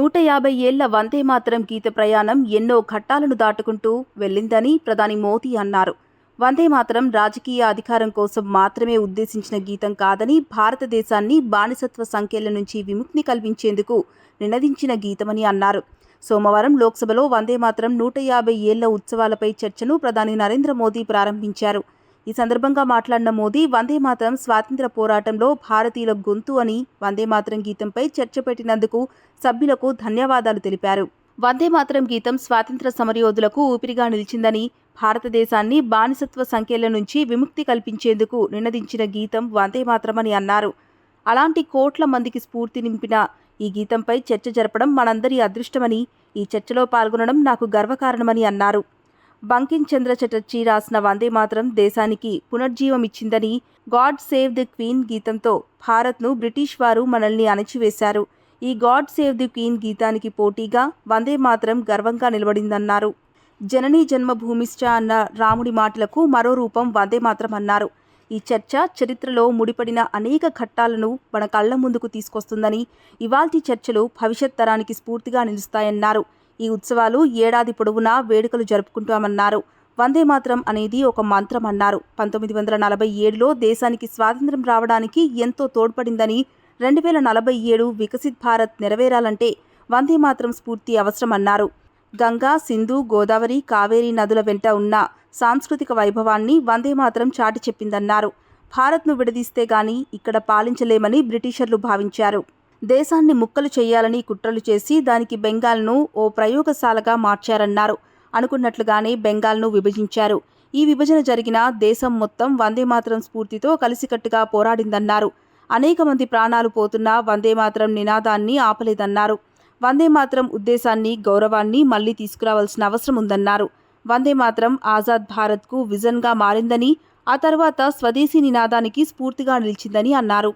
నూట యాభై ఏళ్ళ వందే మాతరం గీత ప్రయాణం ఎన్నో ఘట్టాలను దాటుకుంటూ వెళ్ళిందని ప్రధాని మోదీ అన్నారు. వందే మాతరం రాజకీయ అధికారం కోసం మాత్రమే ఉద్దేశించిన గీతం కాదని భారతదేశాన్ని బానిసత్వ సంఖ్యల నుంచి విముక్తి కల్పించేందుకు నినదించిన గీతమని అన్నారు. సోమవారం లోక్సభలో వందే మాతరం నూట యాభై ఏళ్ళ ఉత్సవాలపై చర్చను ప్రధాని నరేంద్ర మోదీ ప్రారంభించారు. ఈ సందర్భంగా మాట్లాడిన మోదీ వందే మాతరం స్వాతంత్ర పోరాటంలో భారతీయుల గొంతు అని వందే మాతరం గీతంపై చర్చ పెట్టినందుకు సభ్యులకు ధన్యవాదాలు తెలిపారు. వందే మాతరం గీతం స్వాతంత్ర సమరయోధులకు ఊపిరిగా నిలిచిందని భారతదేశాన్ని బానిసత్వ సంఖ్యల నుంచి విముక్తి కల్పించేందుకు నినదించిన గీతం వందే మాతరమని అన్నారు. అలాంటి కోట్ల మందికి స్ఫూర్తి నింపిన ఈ గీతంపై చర్చ జరపడం మనందరి అదృష్టమని ఈ చర్చలో పాల్గొనడం నాకు గర్వకారణమని అన్నారు. బంకించంద్ర చటర్జీ రాసిన వందే మాత్రం దేశానికి పునర్జీవమిచ్చిందని గాడ్ సేవ్ ది క్వీన్ గీతంతో భారత్ను బ్రిటిష్ వారు మనల్ని అణచివేశారు. ఈ గాడ్ సేవ్ ది క్వీన్ గీతానికి పోటీగా వందే మాత్రం గర్వంగా నిలబడిందన్నారు. జననీ జన్మభూమిశ్చ అన్న రాముడి మాటలకు మరో రూపం వందే మాత్రం అన్నారు. ఈ చర్చ చరిత్రలో ముడిపడిన అనేక ఘట్టాలను మన కళ్ళ ముందుకు తీసుకొస్తుందని ఇవాల్టి చర్చలు భవిష్యత్ తరానికి స్ఫూర్తిగా నిలుస్తాయన్నారు. ఈ ఉత్సవాలు ఏడాది పొడవునా వేడుకలు జరుపుకుంటామన్నారు. వందే మాత్రం అనేది ఒక మంత్రం అన్నారు. పంతొమ్మిది వందల నలభై ఏడులో దేశానికి స్వాతంత్ర్యం రావడానికి ఎంతో తోడ్పడిందని రెండు వేల నలభై ఏడు వికసిత్ భారత్ నెరవేరాలంటే వందే మాత్రం స్ఫూర్తి అవసరమన్నారు గంగా సింధు గోదావరి కావేరీ నదుల వెంట ఉన్న సాంస్కృతిక వైభవాన్ని వందే మాత్రం చాటి చెప్పిందన్నారు. భారత్ను విడదీస్తే గాని ఇక్కడ పాలించలేమని బ్రిటిషర్లు భావించారు. దేశాన్ని ముక్కలు చేయాలని కుట్రలు చేసి దానికి బెంగాల్ను ఓ ప్రయోగశాలగా మార్చారన్నారు. అనుకున్నట్లుగానే బెంగాల్ను విభజించారు. ఈ విభజన జరిగిన దేశం మొత్తం వందేమాతరం స్ఫూర్తితో కలిసికట్టుగా పోరాడిందన్నారు. అనేక మంది ప్రాణాలు పోతున్నా వందేమాతరం నినాదాన్ని ఆపలేదన్నారు. వందే మాత్రం ఉద్దేశాన్ని గౌరవాన్ని మళ్ళీ తీసుకురావాల్సిన అవసరం ఉందన్నారు. వందే మాత్రం ఆజాద్ భారత్కు విజన్గా మారిందని ఆ తర్వాత స్వదేశీ నినాదానికి స్ఫూర్తిగా నిలిచిందని అన్నారు.